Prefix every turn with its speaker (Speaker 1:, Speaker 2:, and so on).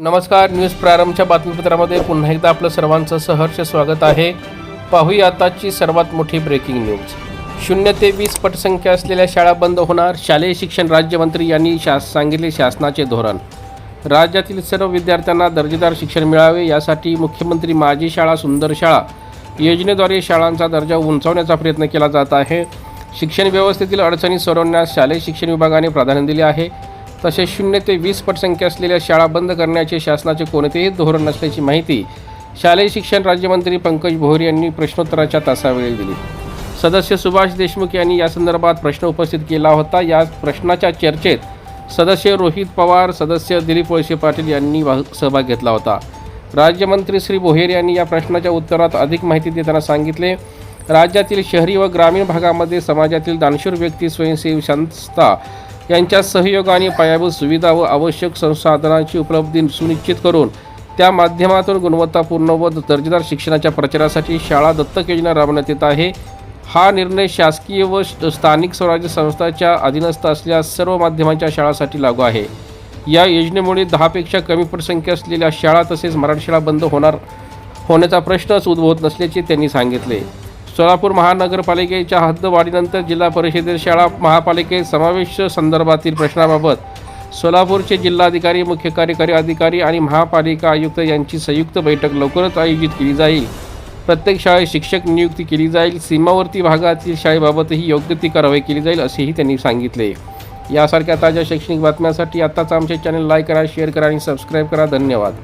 Speaker 1: नमस्कार न्यूज प्रारंभच्या बातमीपत्रामध्ये पुन्हा एकदा आपलं सर्वांचं सहर्ष स्वागत आहे. पाहूया आताची सर्वात मोठी ब्रेकिंग न्यूज शून्य ते वीस पटसंख्या असलेल्या शाळा बंद होणार शालेय शिक्षण राज्यमंत्री यांनी शास सांगितले शासनाचे धोरण. राज्यातील सर्व विद्यार्थ्यांना दर्जेदार शिक्षण मिळावे यासाठी मुख्यमंत्री माझी शाळा सुंदर शाळा योजनेद्वारे शाळांचा दर्जा उंचावण्याचा प्रयत्न केला जात आहे. शिक्षण व्यवस्थेतील अडचणी सोडवण्यास शालेय शिक्षण विभागाने प्राधान्य दिले आहे. तसेच शून्य ते वीस पटसंख्या असलेल्या शाळा बंद करण्याचे शासनाचे कोणतेही धोरण नसल्याची माहिती शालेय शिक्षण राज्यमंत्री पंकज भोर यांनी प्रश्नोत्तराच्या तासावेळी दिली. सदस्य सुभाष देशमुख यांनी या संदर्भात प्रश्न उपस्थित केला होता. या प्रश्नाच्या चर्चेत सदस्य रोहित पवार सदस्य दिलीप वळसे पाटील यांनी सहभाग घेतला होता. राज्यमंत्री श्री बोहेर यांनी या प्रश्नाच्या उत्तरात अधिक माहिती देताना सांगितले राज्यातील शहरी व ग्रामीण भागामध्ये समाजातील दानशूर व्यक्ती स्वयंसेवी संस्था यांच्या सहयोगाने पायाभूत सुविधा व आवश्यक संसाधनांची उपलब्धी सुनिश्चित करून त्या माध्यमातून गुणवत्तापूर्ण व दर्जेदार शिक्षणाच्या प्रचारासाठी शाळा दत्तक योजना राबवण्यात येत आहे. हा निर्णय शासकीय व स्थानिक स्वराज्य संस्थांच्या अधीनस्थ असलेल्या सर्व माध्यमांच्या शाळांसाठी लागू आहे. या योजनेमुळे दहापेक्षा कमी पटसंख्या असलेल्या शाळा तसेच मराठी शाळा बंद होणार होण्याचा प्रश्नच उद्भवत नसल्याचे त्यांनी सांगितले. सोलापूर महानगरपालिकेच्या हद्दवाढीनंतर जिल्हा परिषदेत शाळा महापालिकेत समावेश संदर्भातील प्रश्नाबाबत सोलापूरचे जिल्हाधिकारी मुख्य कार्यकारी अधिकारी आणि महापालिका आयुक्त यांची संयुक्त बैठक लवकरच आयोजित केली जाईल. प्रत्येक शाळेत शिक्षक नियुक्ती केली जाईल. सीमावर्ती भागातील शाळेबाबतही योग्य ती कारवाई केली जाईल असेही त्यांनी सांगितले. यासारख्या ताज्या शैक्षणिक बातम्यांसाठी आत्ताच आमचे चॅनल लाईक करा शेअर करा आणि सबस्क्राईब करा. धन्यवाद.